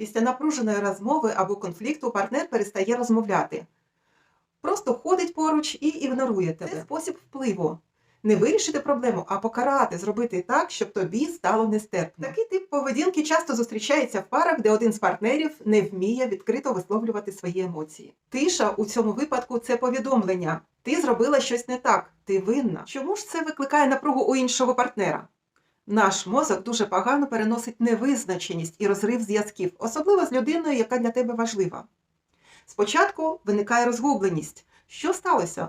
Після напруженої розмови або конфлікту партнер перестає розмовляти. Просто ходить поруч і ігнорує тебе. Це спосіб впливу. Не вирішити проблему, а покарати, зробити так, щоб тобі стало нестерпно. Такий тип поведінки часто зустрічається в парах, де один з партнерів не вміє відкрито висловлювати свої емоції. Тиша у цьому випадку це повідомлення. Ти зробила щось не так, ти винна. Чому ж це викликає напругу у іншого партнера? Наш мозок дуже погано переносить невизначеність і розрив зв'язків, особливо з людиною, яка для тебе важлива. Спочатку виникає розгубленість. Що сталося?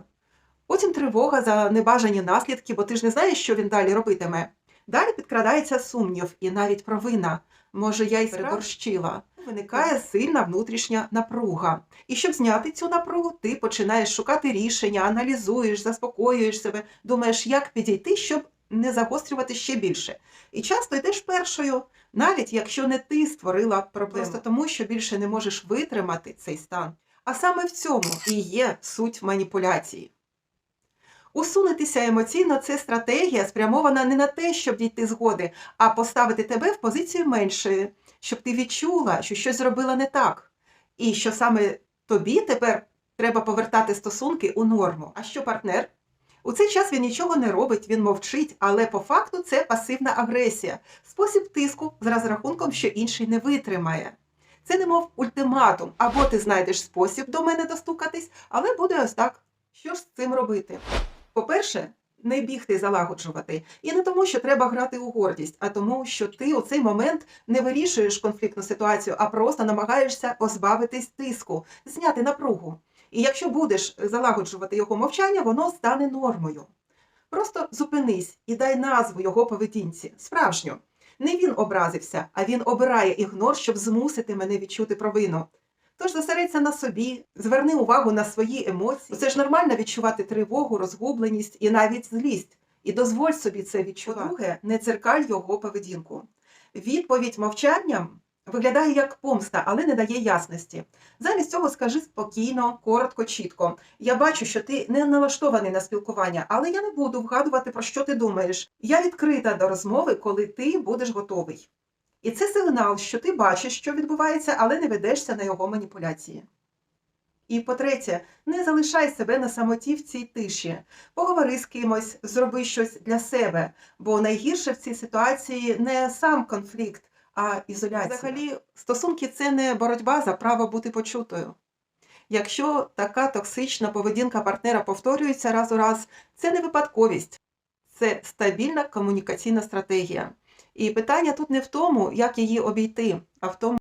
Потім тривога за небажані наслідки, бо ти ж не знаєш, що він далі робитиме. Далі підкрадається сумнів і навіть провина. Може, я й переборщила. Виникає сильна внутрішня напруга. І щоб зняти цю напругу, ти починаєш шукати рішення, аналізуєш, заспокоюєш себе, думаєш, як підійти, щоб не загострювати ще більше. І часто йдеш першою, навіть якщо не ти створила проблему, просто тому, що більше не можеш витримати цей стан. А саме в цьому і є суть маніпуляції. Усунутися емоційно це стратегія, спрямована не на те, щоб дійти згоди, а поставити тебе в позицію меншої, щоб ти відчула, що щось зробила не так, і що саме тобі тепер треба повертати стосунки у норму. А що партнер? У цей час він нічого не робить, він мовчить, але по факту це пасивна агресія, спосіб тиску з розрахунком, що інший не витримає. Це немов ультиматум, або ти знайдеш спосіб до мене достукатись, але буде ось так. Що ж з цим робити? По-перше, не бігти залагоджувати. І не тому, що треба грати у гордість, а тому, що ти у цей момент не вирішуєш конфліктну ситуацію, а просто намагаєшся позбавитись тиску, зняти напругу. І якщо будеш залагоджувати його мовчання, воно стане нормою. Просто зупинись і дай назву його поведінці, справжню. Не він образився, а він обирає ігнор, щоб змусити мене відчути провину. Тож зосередься на собі, зверни увагу на свої емоції. Це ж нормально відчувати тривогу, розгубленість і навіть злість. І дозволь собі це відчувати. По-друге, не церкаль його поведінку. Відповідь мовчанням виглядає як помста, але не дає ясності. Замість цього скажи спокійно, коротко, чітко. Я бачу, що ти не налаштований на спілкування, але я не буду вгадувати, про що ти думаєш. Я відкрита до розмови, коли ти будеш готовий. І це сигнал, що ти бачиш, що відбувається, але не ведешся на його маніпуляції. І по-третє, не залишай себе на самоті в цій тиші. Поговори з кимось, зроби щось для себе, бо найгірше в цій ситуації не сам конфлікт, а ізоляція. Взагалі, стосунки це не боротьба за право бути почутою. Якщо така токсична поведінка партнера повторюється раз у раз, це не випадковість, це стабільна комунікаційна стратегія. І питання тут не в тому, як її обійти, а в тому,